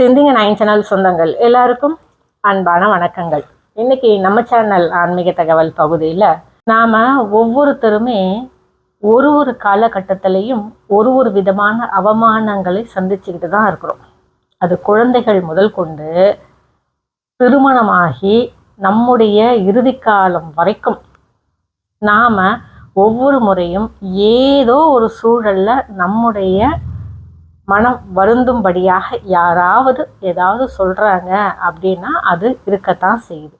சிந்திங்க nine channel சொந்தங்கள். எல்லாருக்கும் அன்பான வணக்கங்கள். இன்னைக்கு நம்ம சேனல் ஆன்மீக தகவல் பகுதியில் நாம் ஒவ்வொருத்தருமே ஒரு ஒரு காலகட்டத்திலையும் ஒரு ஒரு விதமான அவமானங்களை சந்திச்சுக்கிட்டு தான் இருக்கிறோம். அது குழந்தைகள் முதல் கொண்டு திருமணமாகி நம்முடைய இறுதி காலம் வரைக்கும் நாம் ஒவ்வொரு முறையும் ஏதோ ஒரு சூழல்ல நம்முடைய மனம் வருந்தும்படியாக யாராவது ஏதாவது சொல்கிறாங்க அப்படின்னா அது இருக்கத்தான் செய்யுது.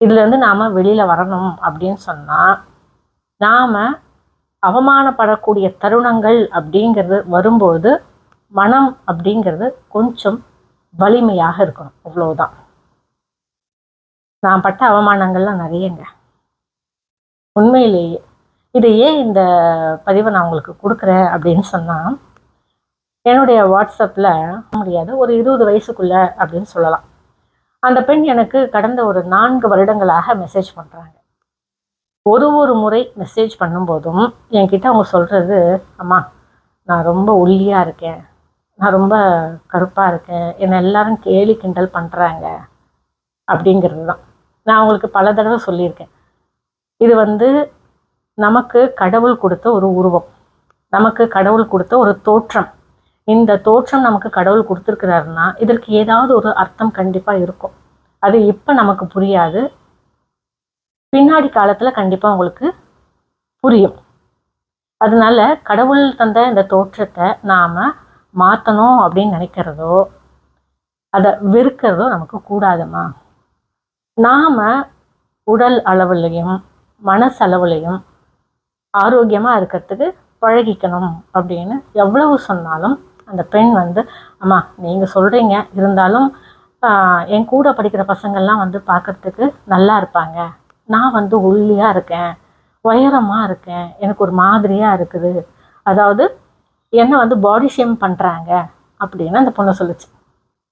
இதுலேருந்து நாம் வெளியில் வரணும் அப்படின்னு சொன்னால் நாம் அவமானப்படக்கூடிய தருணங்கள் அப்படிங்கிறது வரும்போது மனம் அப்படிங்கிறது கொஞ்சம் வலிமையாக இருக்கணும். இவ்வளோதான் நான் பட்ட அவமானங்கள்லாம் நிறையங்க. உண்மையிலேயே. இது ஏன் இந்த பதிவை நான் உங்களுக்கு கொடுக்குறேன் அப்படின்னு சொன்னால் என்னுடைய வாட்ஸ்அப்பில் முடியாது. ஒரு இருபது வயசுக்குள்ள அப்படின்னு சொல்லலாம். அந்த பெண் எனக்கு கடந்த ஒரு நான்கு வருடங்களாக மெசேஜ் பண்ணுறாங்க ஒரு ஒரு முறை மெசேஜ் பண்ணும்போதும் என்கிட்ட அவங்க சொல்கிறது அம்மா நான் ரொம்ப ஒல்லியாக இருக்கேன். நான் ரொம்ப கருப்பாக இருக்கேன். என்னை எல்லாரும் கேலி கிண்டல் பண்ணுறாங்க அப்படிங்கிறது தான். நான் அவங்களுக்கு பல தடவை சொல்லியிருக்கேன். இது வந்து நமக்கு கடவுள் கொடுத்த ஒரு உருவம். நமக்கு கடவுள் கொடுத்த ஒரு தோற்றம். இந்த தோற்றம் நமக்கு கடவுள் கொடுத்துருக்கிறாருன்னா இதற்கு ஏதாவது ஒரு அர்த்தம் கண்டிப்பாக இருக்கும். அது இப்போ நமக்கு புரியாது. பின்னாடி காலத்தில் கண்டிப்பாக உங்களுக்கு புரியும். அதனால கடவுள் தந்த இந்த தோற்றத்தை நாம் மாற்றணும் அப்படின்னு நினைக்கிறதோ அதை வெறுக்கிறதோ நமக்கு கூடாதுமா. நாம் உடல் அளவுலையும் மனசளவுலையும் ஆரோக்கியமாக இருக்கிறதுக்கு பழகிக்கணும் அப்படின்னு எவ்வளவு சொன்னாலும் அந்த பெண் வந்து அம்மா நீங்கள் சொல்கிறீங்க இருந்தாலும் என் கூட படிக்கிற பசங்கள்லாம் வந்து பார்க்கறதுக்கு நல்லா இருப்பாங்க. நான் வந்து ஒல்லியாக இருக்கேன். உயரமாக இருக்கேன். எனக்கு ஒரு மாதிரியாக இருக்குது. அதாவது என்னை வந்து பாடி ஷேம் பண்ணுறாங்க அப்படின்னு அந்த பொண்ணு சொல்லுச்சு.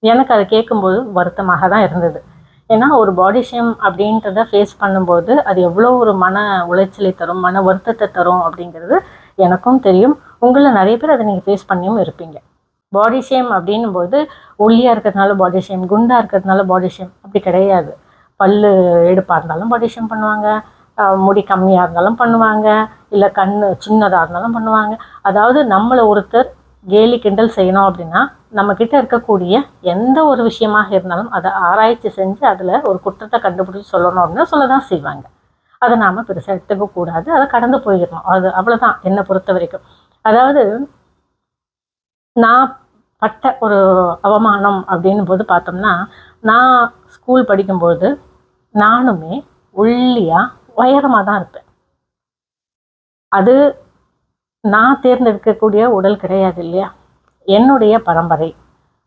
எனக்கு அதை கேட்கும்போது வருத்தமாக தான் இருந்தது. ஏன்னா ஒரு பாடி ஷேம் அப்படின்றத ஃபேஸ் பண்ணும்போது அது எவ்வளோ ஒரு மன உளைச்சலை தரும் மன வருத்தத்தை தரும் அப்படிங்கிறது எனக்கும் தெரியும். உங்களில் நிறைய பேர் அதை நீங்கள் ஃபேஸ் பண்ணியும் இருப்பீங்க. பாடி ஷேம் அப்படின்னும் போது ஒல்லியாக இருக்கிறதுனால பாடி ஷேம் குண்டாக இருக்கிறதுனால பாடி ஷேம் அப்படி கிடையாது. பல்லு எடுப்பாக இருந்தாலும் பாடி ஷேம் பண்ணுவாங்க. முடி கம்மியாக இருந்தாலும் பண்ணுவாங்க. இல்லை கண் சின்னதாக இருந்தாலும் பண்ணுவாங்க. அதாவது நம்மளை ஒருத்தர் கேலி கிண்டல் செய்யணும் அப்படின்னா நம்மக்கிட்ட இருக்கக்கூடிய எந்த ஒரு விஷயமாக இருந்தாலும் அதை ஆராய்ச்சி செஞ்சு அதில் ஒரு குற்றத்தை கண்டுபிடிச்சி சொல்லணும் அப்படின்னா சொல்ல தான் செய்வாங்க. அதை நாம் பெருசாக எடுத்துக்கக்கூடாது. அதை கடந்து போயிடணும். அது அவ்வளோதான் என்னை பொறுத்த வரைக்கும். அதாவது நான் பட்ட ஒரு அவமானம் அப்படின்னும் போது பார்த்தோம்னா நான் ஸ்கூல் படிக்கும்போது நானுமே ஒல்லியாக உயரமாக தான் இருப்பேன். அது நான் தேர்ந்தெடுக்கக்கூடிய உடல் கிடையாது இல்லையா? என்னுடைய பரம்பரை.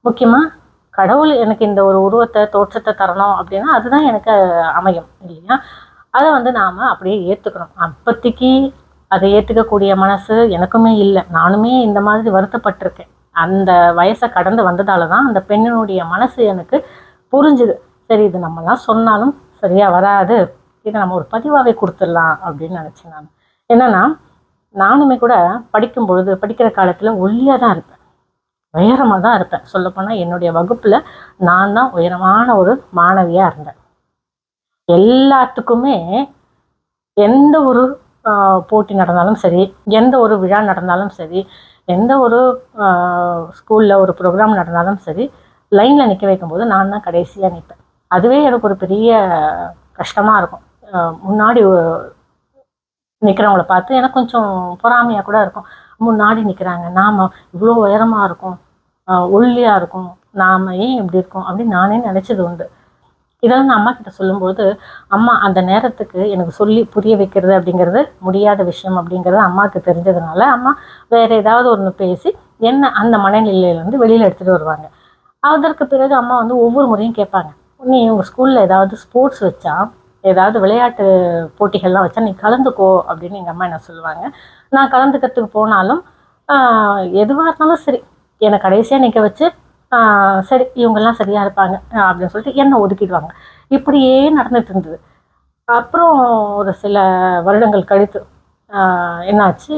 முக்கியமாக கடவுள் எனக்கு இந்த ஒரு உருவத்தை தோற்றத்தை தரணும் அப்படின்னா அதுதான் எனக்கு அமையும் இல்லையா? அதை வந்து நாம் அப்படியே ஏற்றுக்கணும் அப்போதைக்கு அதை ஏற்றுக்கக்கூடிய மனசு எனக்குமே இல்லை. நானுமே இந்த மாதிரி வருத்தப்பட்டிருக்கேன். அந்த வயசை கடந்து வந்ததால தான் அந்த பெண்ணினுடைய மனசு எனக்கு புரிஞ்சுது. சரி இது நம்மலாம் சொன்னாலும் சரியாக வராது. இதை நம்ம ஒரு பதிவாகவே கொடுத்துடலாம் அப்படின்னு நினச்சேன் நான். என்னன்னா நானுமே கூட படிக்கும் பொழுது படிக்கிற காலத்தில் ஒல்லியாக தான் இருப்பேன். உயரமாக தான் இருப்பேன். சொல்லப்போனால் என்னுடைய வகுப்பில் நான் தான் உயரமான ஒரு மாணவியாக இருந்தேன். எல்லாத்துக்குமே எந்த ஒரு ஆஹ், போட்டி நடந்தாலும் சரி எந்த ஒரு விழா நடந்தாலும் சரி எந்த ஒரு ஸ்கூலில் ஒரு ப்ரோக்ராம் நடந்தாலும் சரி லைனில் நிற்க வைக்கும்போது நான் தான் கடைசியாக நிற்பேன் அதுவே எனக்கு ஒரு பெரிய கஷ்டமாக இருக்கும். முன்னாடி நிற்கிறவங்கள பார்த்து எனக்கு கொஞ்சம் பொறாமையாக கூட இருக்கும். முன்னாடி நிற்கிறாங்க நாம் இவ்வளோ உயரமாக இருக்கும் ஒல்லியாக இருக்கும் நாம் ஏன் இப்படி இருக்கோம் அப்படின்னு நானே நினச்சது உண்டு. இதெல்லாம் நான் அம்மா கிட்ட சொல்லும்போது அம்மா அந்த நேரத்துக்கு எனக்கு சொல்லி புரிய வைக்கிறது அப்படிங்கிறது முடியாத விஷயம் அப்படிங்கிறது அம்மாவுக்கு தெரிஞ்சதுனால அம்மா வேறு ஏதாவது ஒன்று பேசி என்ன அந்த மனநிலையிலேருந்து வெளியில் எடுத்துகிட்டு வருவாங்க? அதற்கு பிறகு அம்மா வந்து ஒவ்வொரு முறையும் கேட்பாங்க. நீ உங்கள் ஸ்கூலில் ஏதாவது ஸ்போர்ட்ஸ் வச்சா ஏதாவது விளையாட்டு போட்டிகள்லாம் வச்சா நீ கலந்துக்கோ அப்படின்னு எங்கள் அம்மா என்ன சொல்லுவாங்க. நான் கலந்துக்கிறதுக்கு போனாலும் எதுவாக இருந்தாலும் சரி என்னை கடைசியாக நிற்க வச்சு சரி இவங்கெல்லாம் சரியாக இருப்பாங்க அப்படின்னு சொல்லிட்டு என்னை ஒதுக்கிடுவாங்க. இப்படியே நடந்துட்டு இருந்தது. அப்புறம் ஒரு சில வருடங்கள் கழித்து என்னாச்சு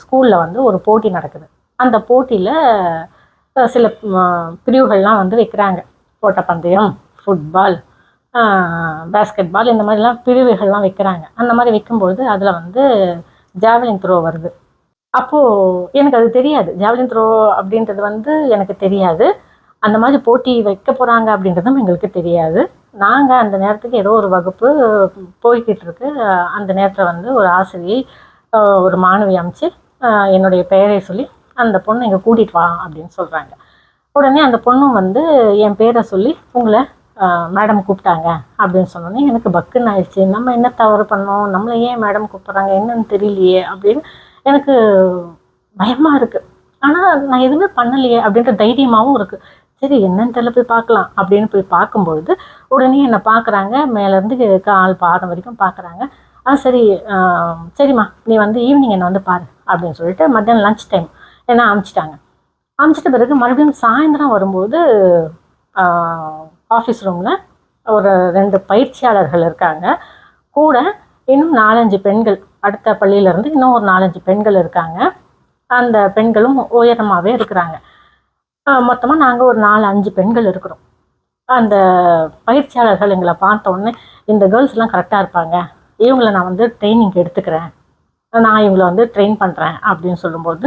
ஸ்கூலில் வந்து ஒரு போட்டி நடக்குது. அந்த போட்டியில் சில பிரிவுகள்லாம் வந்து வைக்கிறாங்க. ஓட்டப்பந்தயம் ஃபுட்பால் பேஸ்கெட் பால் இந்த மாதிரிலாம் பிரிவுகள்லாம் வைக்கிறாங்க. அந்த மாதிரி வைக்கும்பொழுது அதில் வந்து ஜாவலின் த்ரோ வருது. அப்போது எனக்கு அது தெரியாது. ஜாவலின் த்ரோ அப்படின்றது வந்து எனக்கு தெரியாது. அந்த மாதிரி போட்டி வைக்க போகிறாங்க அப்படின்றதும் எங்களுக்கு தெரியாது. நாங்கள் அந்த நேரத்துக்கு ஏதோ ஒரு வகுப்பு போய்கிட்டு இருக்கு. அந்த நேரத்தில் வந்து ஒரு ஆசிரியை ஒரு மாணவி அமைச்சு என்னுடைய பெயரை சொல்லி அந்த பொண்ணு இங்கே கூட்டிகிட்டு வா அப்படின்னு சொல்கிறாங்க உடனே அந்த பொண்ணும் வந்து என் பேரை சொல்லி உங்களை மேடம் கூப்பிட்டாங்க அப்படின்னு சொன்னோன்னே எனக்கு பக்குன்னு ஆயிடுச்சு. நம்ம என்ன தவறு பண்ணோம்? நம்மளை ஏன் மேடம் கூப்பிட்றாங்க? என்னன்னு தெரியலையே அப்படின்னு எனக்கு பயமாக இருக்குது ஆனால் நான் எதுவுமே பண்ணலையே அப்படின்ற தைரியமாகவும் இருக்குது சரி என்னன்னு தெரியல போய் பார்க்கலாம் அப்படின்னு போய் பார்க்கும்பொழுது உடனே என்னை பார்க்குறாங்க. மேலேருந்து கால் பாதம் வரைக்கும் பார்க்குறாங்க. ஆ சரி சரிம்மா நீ வந்து ஈவினிங் என்னை வந்து பாரு அப்படின்னு சொல்லிட்டு மத்தியானம் லஞ்ச் டைம் என்ன அமிச்சிட்டாங்க அமிச்சிட்ட பிறகு மறுபடியும் சாயந்தரம் வரும்போது ஆஃபீஸ் ரூமில் ஒரு ரெண்டு பயிற்சியாளர்கள் இருக்காங்க. கூட இன்னும் நாலஞ்சு பெண்கள் அடுத்த பள்ளியிலேருந்து இன்னும் ஒரு நாலஞ்சு பெண்கள் இருக்காங்க. அந்த பெண்களும் உயரமாகவே இருக்கிறாங்க. மொத்தமாக நாங்கள் ஒரு நாலு அஞ்சு பெண்கள் இருக்கிறோம். அந்த பயிற்சியாளர்கள் எங்களை பார்த்த உடனே இந்த கேர்ள்ஸ்லாம் கரெக்டாக இருப்பாங்க. இவங்களை நான் வந்து ட்ரைனிங் எடுத்துக்கிறேன். நான் இவங்களை வந்து ட்ரெயின் பண்ணுறேன் அப்படின்னு சொல்லும்போது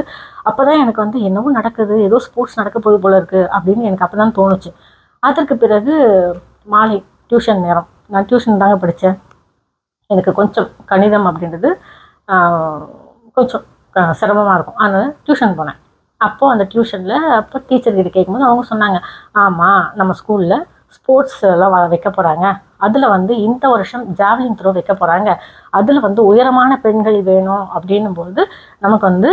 அப்போ தான் எனக்கு வந்து என்னவோ நடக்குது. ஏதோ ஸ்போர்ட்ஸ் நடக்க போகுது போல இருக்குது அப்படின்னு எனக்கு அப்போ தான் தோணுச்சு. அதற்கு பிறகு மாலை டியூஷன் நேரம். நான் டியூஷன் தாங்க படித்தேன் எனக்கு கொஞ்சம் கணிதம் அப்படின்றது கொஞ்சம் சிரமமாக இருக்கும். அதனால் டியூஷன் போனேன். அப்போது அந்த டியூஷனில் அப்போ டீச்சர் கிட்ட கேட்கும்போது அவங்க சொன்னாங்க ஆமாம் நம்ம ஸ்கூலில் ஸ்போர்ட்ஸ் எல்லாம் வ- வைக்க போகிறாங்க அதில் வந்து இந்த வருஷம் ஜாவ்லின் த்ரோ வைக்க போகிறாங்க அதில் வந்து உயரமான பெண்கள் வேணும். அப்படின்னும்போது நமக்கு வந்து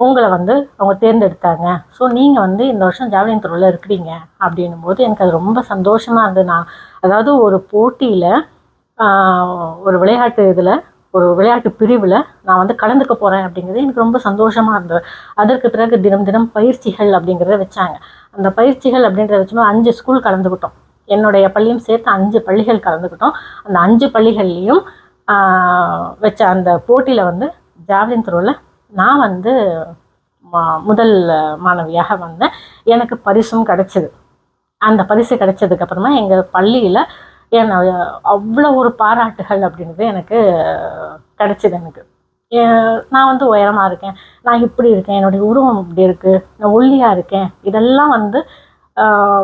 உங்களை வந்து அவங்க தேர்ந்தெடுத்தாங்க. ஸோ நீங்கள் வந்து இந்த வருஷம் ஜாவ்லின் த்ரோவில் இருக்கிறீங்க. அப்படின்னும் போது எனக்கு அது ரொம்ப சந்தோஷமாக இருந்தது. நான் அதாவது ஒரு போட்டியில் ஒரு விளையாட்டு இதில் ஒரு விளையாட்டு பிரிவில் நான் வந்து கலந்துக்க போகிறேன் அப்படிங்கிறது எனக்கு ரொம்ப சந்தோஷமாக இருந்தது. அதற்கு பிறகு தினம் தினம் பயிற்சிகள் அப்படிங்கிறத வச்சாங்க. அந்த பயிற்சிகள் அப்படின்றத வச்சும்போது அஞ்சு ஸ்கூல் கலந்துக்கிட்டோம். என்னுடைய பள்ளியும் சேர்த்து அஞ்சு பள்ளிகள் கலந்துக்கிட்டோம். அந்த அஞ்சு பள்ளிகள்லேயும் வச்ச அந்த போட்டியில் வந்து ஜாவ்லின் த்ரோவில் நான் வந்து முதல் மாணவியாக வந்தேன். எனக்கு பரிசும் கிடச்சிது. அந்த பரிசு கிடைச்சதுக்கு அப்புறமா எங்கள் பள்ளியில் ஏன்னா அவ்வளோ ஒரு பாராட்டுகள் அப்படின்றது எனக்கு கிடச்சிது எனக்கு. நான் வந்து உயரமாக இருக்கேன் நான் இப்படி இருக்கேன் என்னுடைய உருவம் இப்படி இருக்குது நான் ஒல்லியாக இருக்கேன். இதெல்லாம் வந்து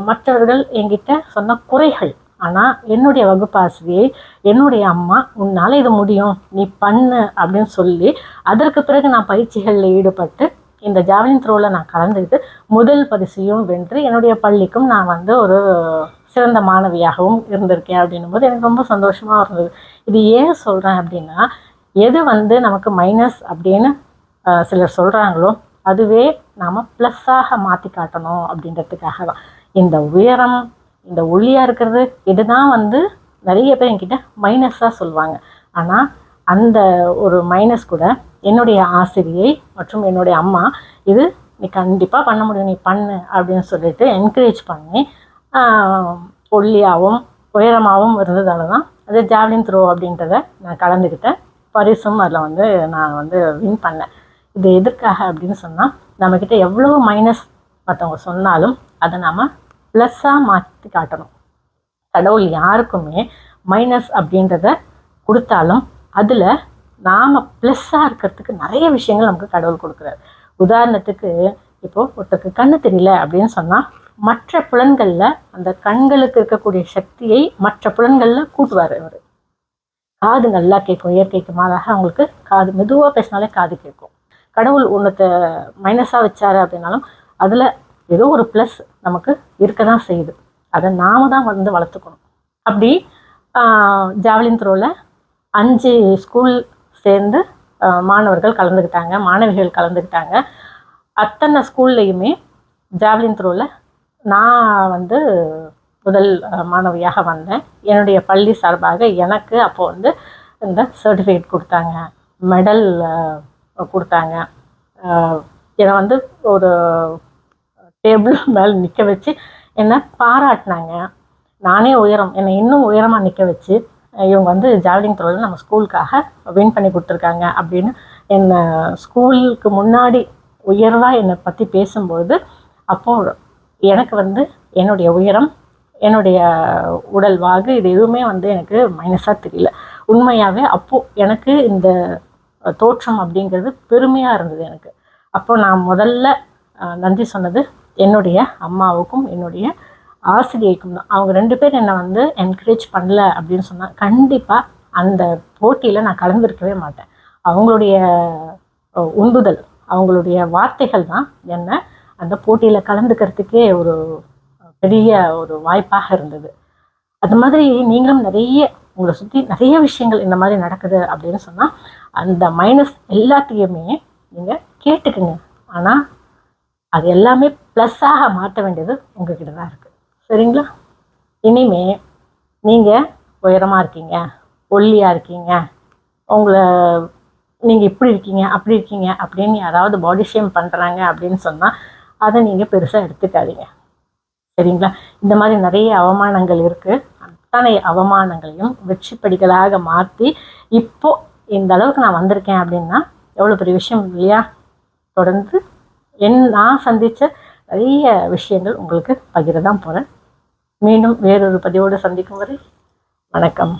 மற்றவர்கள் என்கிட்ட சொன்ன குறைகள். ஆனால் என்னுடைய வகுப்பாசிரியை என்னுடைய அம்மா உன்னால் இது முடியும் நீ பண்ணு அப்படின்னு சொல்லி அதற்கு பிறகு நான் பயிற்சிகளில் ஈடுபட்டு இந்த ஜாவலின் த்ரோவில் நான் கலந்துக்கிட்டு முதல் பரிசையும் வென்று என்னுடைய பள்ளிக்கும் நான் வந்து ஒரு சிறந்த மாணவியாகவும் இருந்திருக்கேன் அப்படின்னும் போது எனக்கு ரொம்ப சந்தோஷமாக இருந்தது. இது ஏன் சொல்கிறேன் அப்படின்னா எது வந்து நமக்கு மைனஸ் அப்படின்னு சிலர் சொல்கிறாங்களோ அதுவே நாம் ப்ளஸ்ஸாக மாற்றி காட்டணும் அப்படின்றதுக்காக தான். இந்த உயரம் இந்த ஒளியாக இருக்கிறது இதுதான் வந்து நிறைய பேர் என்கிட்ட மைனஸாக சொல்லுவாங்க. ஆனால் அந்த ஒரு மைனஸ் கூட என்னுடைய ஆசிரியை மற்றும் என்னுடைய அம்மா இது நீ கண்டிப்பாக பண்ண முடியும் நீ பண்ணு அப்படின்னு சொல்லிட்டு என்கரேஜ் பண்ணி ஒல்லியாகவும் உயரமாகவும் இருந்ததால தான் அது ஜாவ்லின் த்ரோ அப்படின்றத நான் கலந்துக்கிட்டேன் பரிசும் அதில் வந்து நான் வந்து வின் பண்ணேன். இது எதற்காக அப்படின்னு சொன்னால் நம்மக்கிட்ட எவ்வளோ மைனஸ் மற்றவங்க சொன்னாலும் அதை நாம் ப்ளஸ்ஸாக மாற்றி காட்டணும். கடவுள் யாருக்குமே மைனஸ் அப்படின்றத கொடுத்தாலும் அதில் நாம் ப்ளஸ்ஸாக இருக்கிறதுக்கு நிறைய விஷயங்கள் நமக்கு கடவுள் கொடுக்குறாரு. உதாரணத்துக்கு இப்போது ஒருத்தருக்கு கண்ணு தெரியல அப்படின்னு சொன்னால் மற்ற புலன்களில் அந்த கண்களுக்கு இருக்கக்கூடிய சக்தியை மற்ற புலன்களில் கூட்டுவார் அவர் காது நல்லா கேட்கும் இயற்கைக்கு மாறாக அவங்களுக்கு காது மெதுவாக பேசினாலே காது கேட்கும். கடவுள் ஒன்றத்தை மைனஸாக வச்சாரு அப்படின்னாலும் அதில் ஏதோ ஒரு ப்ளஸ் நமக்கு இருக்க தான் செய்யுது. அதை நாம தான் வந்து வளர்த்துக்கணும். அப்படி ஜாவலின் த்ரோவில் அஞ்சு ஸ்கூல் சேர்ந்து மாணவர்கள் கலந்துக்கிட்டாங்க மாணவிகள் கலந்துக்கிட்டாங்க. அத்தனை ஸ்கூல்லையுமே ஜாவலின் த்ரோவில் நான் வந்து முதல் மாணவியாக வந்தேன். என்னுடைய பள்ளி சார்பாக எனக்கு அப்போது வந்து இந்த சர்டிஃபிகேட் கொடுத்தாங்க. மெடல் கொடுத்தாங்க. என்னை வந்து ஒரு டேபிள் மேலே நிற்க வச்சு என்னை பாராட்டினாங்க. நானே உயரம் என்னை இன்னும் உயரமாக நிற்க வச்சு இவங்க வந்து ஜாவலிங் த்ரோவில் நம்ம ஸ்கூலுக்காக வின் பண்ணி கொடுத்துருக்காங்க அப்படின்னு என்னை ஸ்கூலுக்கு முன்னாடி உயர்வாக என்னை பற்றி பேசும்போது அப்போது எனக்கு வந்து என்னுடைய உயரம் என்னுடைய உடல் வாகு இது எதுவுமே வந்து எனக்கு மைனஸாக தெரியல. உண்மையாகவே அப்போது எனக்கு இந்த தோற்றம் அப்படிங்கிறது பெருமையாக இருந்தது எனக்கு. அப்போ நான் முதல்ல நன்றி சொன்னது என்னுடைய அம்மாவுக்கும் என்னுடைய ஆசிரியைக்கும் தான். அவங்க ரெண்டு பேர் என்னை வந்து என்கரேஜ் பண்ணல அப்படின்னு சொன்னால் கண்டிப்பாக அந்த போட்டியில் நான் கலந்துருக்கவே மாட்டேன். அவங்களுடைய உந்துதல் அவங்களுடைய வார்த்தைகள் தான் என்னை அந்த போட்டியில் கலந்துக்கிறதுக்கே ஒரு பெரிய ஒரு வாய்ப்பாக இருந்தது. அது மாதிரி நீங்களும் நிறைய உங்களை சுற்றி நிறைய விஷயங்கள் இந்த மாதிரி நடக்குது அப்படின்னு சொன்னால் அந்த மைனஸ் எல்லாத்தையுமே நீங்கள் கேட்டுக்குங்க. ஆனால் அது எல்லாமே ப்ளஸ்ஸாக மாற்ற வேண்டியது உங்ககிட்ட தான் இருக்குது சரிங்களா? இனிமே நீங்கள் உயரமாக இருக்கீங்க ஒல்லியாக இருக்கீங்க உங்களை நீங்கள் இப்படி இருக்கீங்க அப்படி இருக்கீங்க அப்படின்னு யாராவது பாடி ஷேம் பண்ணுறாங்க அப்படின்னு சொன்னால் அதை நீங்கள் பெருசாக எடுத்துக்காதீங்க. சரிங்களா? இந்த மாதிரி நிறைய அவமானங்கள் இருக்குது அத்தனை அவமானங்களையும் வெற்றி படிகளாக மாற்றி இப்போ இந்த அளவுக்கு நான் வந்திருக்கேன் அப்படின்னா எவ்வளோ பெரிய விஷயம் இல்லையா? தொடர்ந்து என் நான் சந்தித்த நிறைய விஷயங்கள் உங்களுக்கு பகிர தான் போகிறேன் மீண்டும் வேறொரு பதிவோடு சந்திக்கும் வரை வணக்கம்.